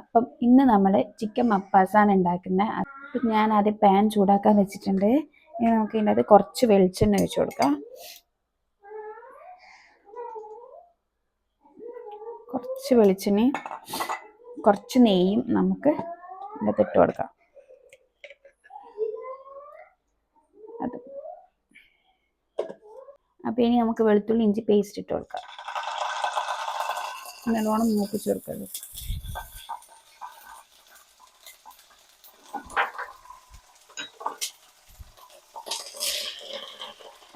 അപ്പം ഇന്ന് നമ്മൾ ചിക്കൻ മപ്പാസാണ് ഉണ്ടാക്കുന്നത്. അപ്പം ഞാൻ ആദ്യം പാൻ ചൂടാക്കാൻ വെച്ചിട്ടുണ്ട്. ഇനി നമുക്ക് ഇതിന്റെ അത് കുറച്ച് വെളിച്ചെണ്ണ ഒഴിച്ചു കൊടുക്കാം. കുറച്ച് വെളിച്ചെണ്ണയും കുറച്ച് നെയ്യും നമുക്ക് ഇതിന്റെ ഇട്ട് കൊടുക്കാം. അത്. ഇനി നമുക്ക് വെളുത്തുള്ളി ഇഞ്ചി പേസ്റ്റ് ഇട്ട് കൊടുക്കാം. നല്ലോണം മൂപ്പിച്ച് കൊടുക്കരുത്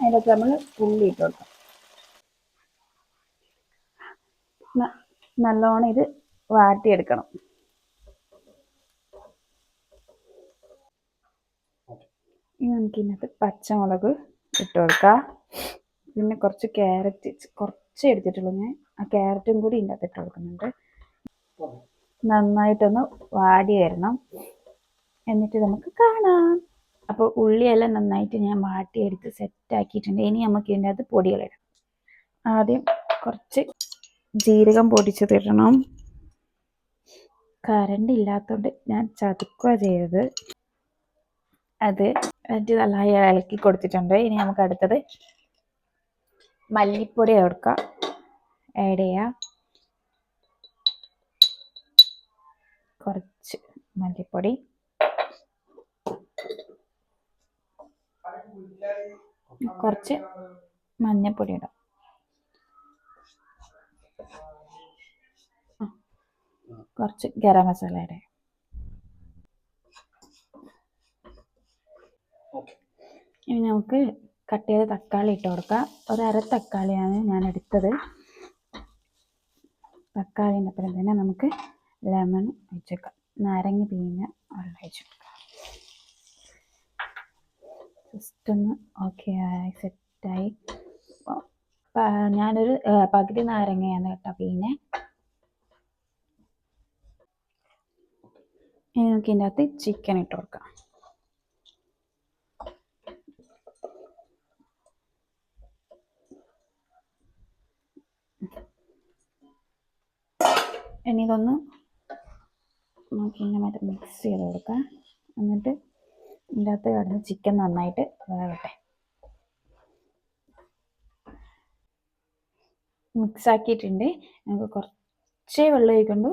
അതിനകത്ത് നമ്മൾ ഉള്ളി ഇട്ട് കൊടുക്കാം. നല്ലോണം ഇത് വാട്ടിയെടുക്കണം. ഇനി നമുക്ക് ഇതിനകത്ത് പച്ചമുളക് ഇട്ട് കൊടുക്കാം. പിന്നെ കുറച്ച് ക്യാരറ്റ് കുറച്ച് എടുത്തിട്ടുള്ളൂ ഞാൻ. ആ ക്യാരറ്റും കൂടി ഇതിന്റെ അകത്ത് ഇട്ട് കൊടുക്കുന്നുണ്ട്. നന്നായിട്ടൊന്ന് വാടി വരണം. എന്നിട്ട് നമുക്ക് കാണാം. അപ്പോൾ ഉള്ളിയെല്ലാം നന്നായിട്ട് ഞാൻ വാട്ടിയെടുത്ത് സെറ്റാക്കിയിട്ടുണ്ട് ഇനി നമുക്ക് ഇതിന്റെ അകത്ത് പൊടികളിടാം ആദ്യം കുറച്ച് ജീരകം പൊടിച്ചതിടണം കറണ്ട് ഇല്ലാത്തതുകൊണ്ട് ഞാൻ ചതുക്കുക ചെയ്തത്. അത് എന്നിട്ട് നല്ലതായി ഇളക്കി കൊടുത്തിട്ടുണ്ട്. ഇനി നമുക്ക് അടുത്തത് മല്ലിപ്പൊടി കൊടുക്കാം ആഡ് ചെയ്യാം. കുറച്ച് മല്ലിപ്പൊടി. കുറച്ച് മഞ്ഞപ്പൊടി ഇടാം കുറച്ച് ഗരം മസാല ഇടാം. ഇനി നമുക്ക് കട്ട് ചെയ്ത തക്കാളി ഇട്ട് കൊടുക്കാം. ഒരര അര തക്കാളിയാണ് ഞാൻ എടുത്തത്. തക്കാളിന്റെ ഒപ്പം തന്നെ നമുക്ക് ലെമൺ ഒഴിച്ചേക്കാം. നാരങ്ങ പിഴിഞ്ഞ വെള്ളം ഒഴിച്ചു കൊടുക്കാം ജസ്റ്റ് ഓക്കെ സെറ്റായി. ഞാനൊരു പകുതി നാരങ്ങയാണ് കേട്ടോ പിന്നെ ഇനി നമുക്ക് ഇതിന്റെ അകത്ത് ചിക്കൻ ഇട്ട് കൊടുക്കാം. ഇനി ഇതൊന്ന് നമുക്ക് ഇങ്ങനെ മറ്റേ മിക്സ് ചെയ്ത് കൊടുക്കാം. എന്നിട്ട് ഇതിന്റെ കാരണം ചിക്കൻ നന്നായിട്ട് വേവട്ടെ. മിക്സ് ആക്കിയിട്ടുണ്ട്. നമുക്ക് കുറച്ചേ വെള്ളം ഒഴിക്കണ്ടു.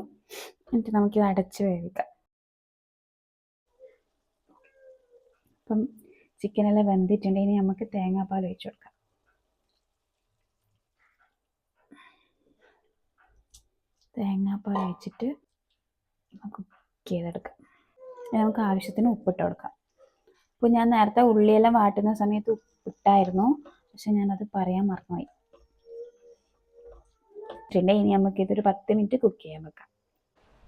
എന്നിട്ട് നമുക്കിത് അടച്ച് വേവിക്കാം. അപ്പം ചിക്കനെല്ലാം വെന്തിട്ടുണ്ട്. ഇനി നമുക്ക് തേങ്ങാപ്പാൽ ഒഴിച്ചു കൊടുക്കാം. തേങ്ങാപ്പാൽ ഒഴിച്ചിട്ട് നമുക്ക് കുക്ക് ചെയ്തെടുക്കാം. നമുക്ക് ആവശ്യത്തിന് ഉപ്പിട്ട് കൊടുക്കാം. അപ്പോൾ ഞാൻ നേരത്തെ ഉള്ളിയെല്ലാം വാട്ടുന്ന സമയത്ത് ഉപ്പിട്ടായിരുന്നു പക്ഷെ ഞാനത് പറയാൻ മറന്നുപോയി. പിന്നെ ഇനി നമുക്ക് ഇതൊരു പത്ത് മിനിറ്റ് കുക്ക് ചെയ്യാൻ വെക്കാം.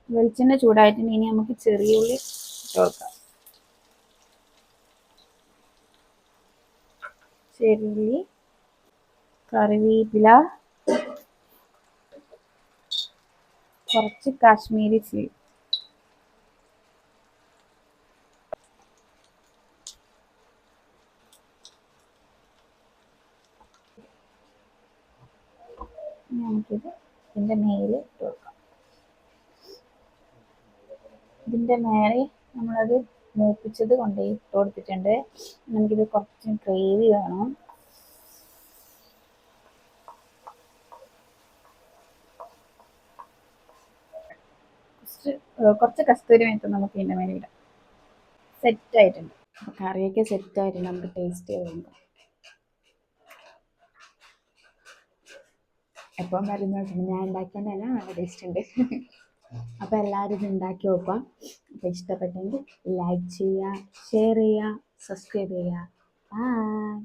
വെളിച്ചെണ്ണ ചൂടായിട്ട് ഇനി നമുക്ക് ചെറിയ ഉള്ളി ഇട്ട് ചെറിയ ചെറിയുള്ളി കറിവേപ്പില കുറച്ച് കാശ്മീരി ചില്ലി. നമുക്കിത് ഇതിന്റെ മേലെ ഇട്ട് കൊടുക്കാം. ഇതിന്റെ മേലെ നമ്മളത് മൂപ്പിച്ചത് കൊണ്ട് ഇട്ട് കൊടുത്തിട്ടുണ്ട്. നമുക്കിത് കുറച്ച് ഗ്രേവി വേണം. കുറച്ച് കസ്തൂരി മേത്ത് നമുക്ക് ഇതിന്റെ മേലെ ഇടാം സെറ്റ് ആയിട്ടുണ്ട് കറിയൊക്കെ സെറ്റ് ആയിട്ടുണ്ട് നമുക്ക് ടേസ്റ്റ് ചെയ്ത് നോക്കാം എപ്പം വരുന്ന ഞാൻ ഉണ്ടാക്കിയോണ്ട് തന്നെ നല്ല ടേസ്റ്റ് ഉണ്ട്. അപ്പോൾ എല്ലാവരും ഉണ്ടാക്കി നോക്കുക. അപ്പോൾ ഇഷ്ടപ്പെട്ടെങ്കിൽ ലൈക്ക് ചെയ്യുക ഷെയർ ചെയ്യുക സബ്സ്ക്രൈബ് ചെയ്യുക. ബൈ